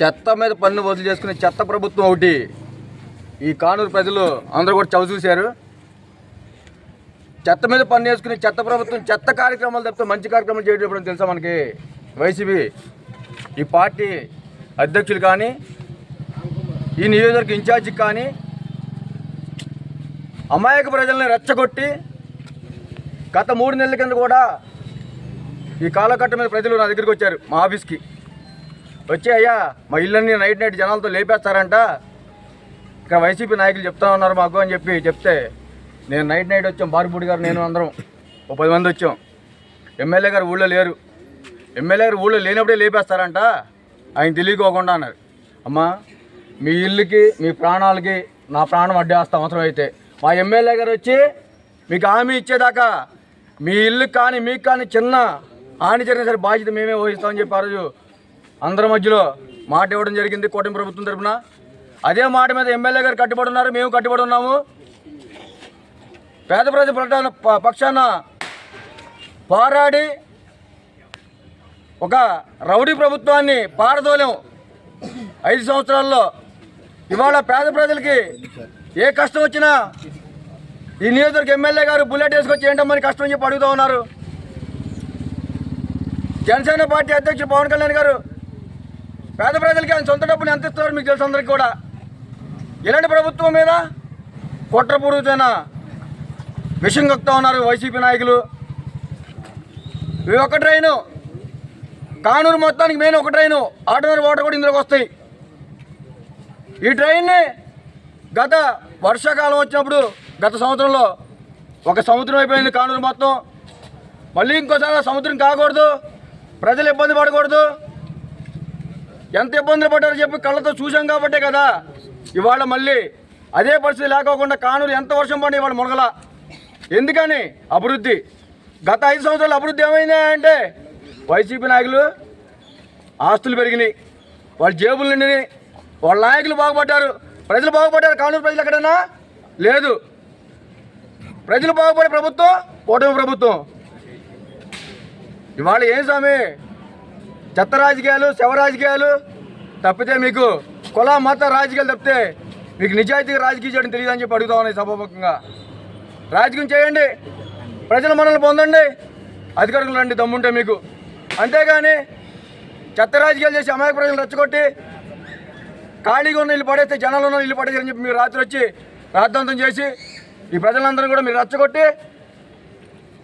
చెత్త మీద పన్ను వసూలు చేసుకునే చెత్త ప్రభుత్వం ఒకటి. ఈ కానూరు ప్రజలు అందరూ కూడా చవి చూశారు. చెత్త మీద పన్ను వేసుకుని చెత్త ప్రభుత్వం చెత్త కార్యక్రమాలు తప్పితే మంచి కార్యక్రమాలు చేయడం తెలుసా మనకి? వైసీపీ. ఈ పార్టీ అధ్యక్షులు కానీ ఈ నియోజకవర్గ ఇన్ఛార్జికి కానీ అమాయక ప్రజల్ని రెచ్చగొట్టి గత మూడు నెలల కింద కూడా ఈ కాలకట్ట మీద ప్రజలు నా దగ్గరికి వచ్చారు మా ఆఫీస్కి. వచ్చి అయ్యా మా ఇళ్ళన్నీ నైట్ నైట్ జనాలతో లేపేస్తారంట. ఇక్కడ వైసీపీ నాయకులు చెప్తా ఉన్నారు మాకు అని చెప్పి చెప్తే నేను నైట్ నైట్ వచ్చాం బారుపూడి గారు నేను అందరం ఓ పది మంది వచ్చాం. ఎమ్మెల్యే గారు ఊళ్ళో లేరు. ఎమ్మెల్యే గారు ఊళ్ళో లేనప్పుడే లేపేస్తారంట. ఆయన తెలియకోకుండా అన్నారు. అమ్మా మీ ఇల్లుకి మీ ప్రాణాలకి నా ప్రాణం అడ్డేస్తాం అవసరం అయితే మా ఎమ్మెల్యే గారు వచ్చి మీకు హామీ ఇచ్చేదాకా మీ ఇల్లు కానీ మీకు కానీ చిన్న హాని జరిగిన సరే బాధ్యత మేమే వహిస్తామని చెప్పి ఆ రోజు అందరి మధ్యలో మాట ఇవ్వడం జరిగింది కూటమి ప్రభుత్వం తరఫున అదే మాట మీద ఎమ్మెల్యే గారు కట్టుబడి ఉన్నారు మేము కట్టుబడి ఉన్నాము. పేద ప్రజల పక్షాన పక్షాన పోరాడి ఒక రౌడీ ప్రభుత్వాన్ని పారదోలేం. ఐదు సంవత్సరాల్లో ఇవాళ పేద ప్రజలకి ఏ కష్టం వచ్చినా ఈ నియోజకవర్గ ఎమ్మెల్యే గారు బుల్లెట్ వేసుకొచ్చి ఏంటమ్మని కష్టం చెప్పి అడుగుతూ ఉన్నారు. జనసేన పార్టీ అధ్యక్షుడు పవన్ కళ్యాణ్ గారు పేద ప్రజలకి ఆయన సొంత డబ్బుని ఎంత ఇస్తారు మీకు తెలుసు అందరికీ కూడా. ఇలాంటి ప్రభుత్వం మీద కుట్రపూరితమైన విషయం కక్కుతా ఉన్నారు వైసీపీ నాయకులు. ఇవి ఒక ట్రైను. కానూరు మొత్తానికి మెయిన్ ఒక ట్రైను. ఆర్డినరీ వాటర్ కూడా ఇందులోకి వస్తాయి. ఈ ట్రైన్ని గత వర్షాకాలం వచ్చినప్పుడు గత సంవత్సరంలో ఒక సముద్రం అయిపోయింది కానూరు మొత్తం. మళ్ళీ ఇంకోసారి సముద్రం కాకూడదు. ప్రజలు ఇబ్బంది పడకూడదు. ఎంత ఇబ్బందులు పడ్డారో చెప్పి కళ్ళతో చూసాం కాబట్టే కదా. ఇవాళ మళ్ళీ అదే పరిస్థితి లేకోకుండా కానూరు ఎంత వర్షం పడి ఇవాళ మునగల. ఎందుకని? అభివృద్ధి. గత ఐదు సంవత్సరాలు అభివృద్ధి ఏమైంది అంటే వైసీపీ నాయకులు ఆస్తులు పెరిగినాయి. వాళ్ళ జేబులు నిండినాయి. వాళ్ళ నాయకులు బాగుపడ్డారు. ప్రజలు బాగుపడ్డారు. కానూరు ప్రజలు ఎక్కడైనా లేదు. ప్రజలు బాగుపడే ప్రభుత్వం కూటమి ప్రభుత్వం. ఇవాళ ఏం స్వామి? చెత్త రాజకీయాలు శవ రాజకీయాలు తప్పితే మీకు కుల మత రాజకీయాలు తప్పితే మీకు నిజాయితీగా రాజకీయం చేయడం తెలియదని చెప్పి అడుగుతా ఉన్నాయి సభాముఖంగా. రాజకీయం చేయండి. ప్రజల మనల్ని పొందండి. అధికారులు రండి దమ్ముంటే మీకు. అంతేగాని చెత్త రాజకీయాలు చేసి అమాయక ప్రజలు రెచ్చగొట్టి ఖాళీగా ఉన్న ఇల్లు పడేస్తే జనాలు ఉన్న ఇల్లు పడేసి అని చెప్పి మీరు రాత్రి వచ్చి రాద్ధాంతం చేసి ఈ ప్రజలందరూ కూడా మీరు రెచ్చగొట్టి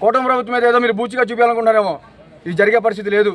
కూటమి ప్రభుత్వం మీద ఏదో మీరు బూచిగా చూపించాలనుకుంటారేమో ఇది జరిగే పరిస్థితి లేదు.